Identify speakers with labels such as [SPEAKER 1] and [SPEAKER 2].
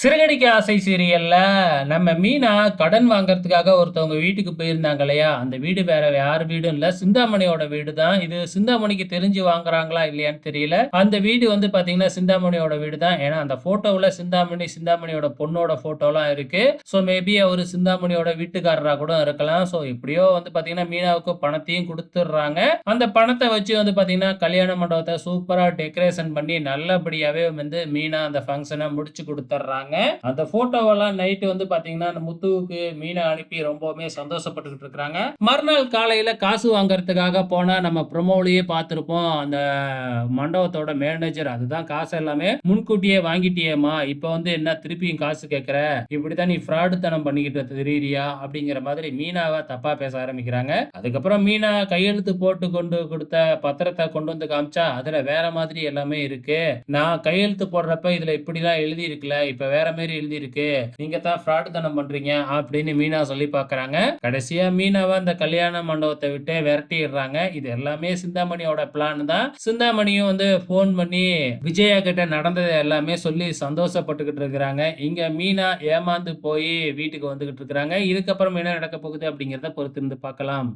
[SPEAKER 1] சிறகடிக்க ஆசை சீரியல்ல நம்ம மீனா கடன் வாங்குறதுக்காக ஒருத்தவங்க வீட்டுக்கு போயிருந்தாங்க இல்லையா? அந்த வீடு வேற யார் வீடும் இல்ல. சிந்தாமணியோட வீடு தான் இது சிந்தாமணிக்கு தெரிஞ்சு வாங்குறாங்களா இல்லையான்னு தெரியல. அந்த வீடு வந்து பாத்தீங்கன்னா சிந்தாமணியோட வீடு தான் ஏன்னா அந்த ஃபோட்டோவில் சிந்தாமணி சிந்தாமணியோட பொண்ணோட ஃபோட்டோலாம் இருக்கு. ஸோ மேபி அவர் சிந்தாமணியோட வீட்டுக்காரரா கூட இருக்கலாம். ஸோ எப்படியோ வந்து பாத்தீங்கன்னா மீனாவுக்கு பணத்தையும் கொடுத்துட்றாங்க. அந்த பணத்தை வச்சு வந்து பாத்தீங்கன்னா கல்யாண மண்டபத்தை சூப்பரா டெக்கரேஷன் பண்ணி நல்லபடியாவே வந்து மீனா அந்த ஃபங்க்ஷனை முடிச்சு கொடுத்துட்றாங்க. அந்த போட்டோவெல்லாம் நைட்டு வந்து பாத்தீங்கன்னா அந்த முத்துவுக்கு மீனை அனுப்பி ரொம்பவுமே சந்தோஷப்பட்டுக்கிட்டு இருக்கிறாங்க. மறுநாள் காலையில காசு வாங்குறதுக்காக போனா நம்ம ப்ரொமோலையே பார்த்துருப்போம் அந்த மண்டபத்தோட மேனேஜர் அதுதான் காசு எல்லாமே முன்கூட்டியே வாங்கிட்டியேம்மா. இப்போ வந்து என்ன திருப்பியும் காசு கேட்குற இப்படிதான் நீ ஃப்ராடுத்தனம் பண்ணிக்கிட்டு தெரியுறியா? அப்படிங்கிற மாதிரி மீனாவை தப்பா பேச ஆரம்பிக்கிறாங்க. அதுக்கப்புறம் மீனா கையெழுத்து போட்டு கொண்டு கொடுத்த பத்திரத்தை கொண்டு வந்து காமிச்சா அதுல வேற மாதிரி எல்லாமே இருக்கு. நான் கையெழுத்து போடுறப்ப இதுல இப்படிலாம் எழுதி இருக்குல்ல இப்ப வேற மாதிரி எழுதி இருக்கு நீங்க தான் ஃப்ராடு தனம் பண்றீங்க அப்படின்னு மீனா சொல்லி பாக்குறாங்க. கடைசியா மீனாவை அந்த கல்யாண மண்டபத்தை விட்டு விரட்டிடுறாங்க. இது எல்லாமே சிந்தாமணியோட பிளான் தான். சிந்தாமணியும் வந்து ஃபோன் பண்ணி விஜயா கிட்ட நடந்தது எல்லாமே சொல்லி சந்தோஷப்பட்டுக்கிட்டு இருக்கிறாங்க. இங்க மீனா ஏமாந்து போய் வீட்டுக்கு வந்துகிட்டு இருக்கிறாங்க. இதுக்கப்புறம் என்ன நடக்க போகுது அப்படிங்கிறத பொறுத்திருந்து பார்க்கலாம்.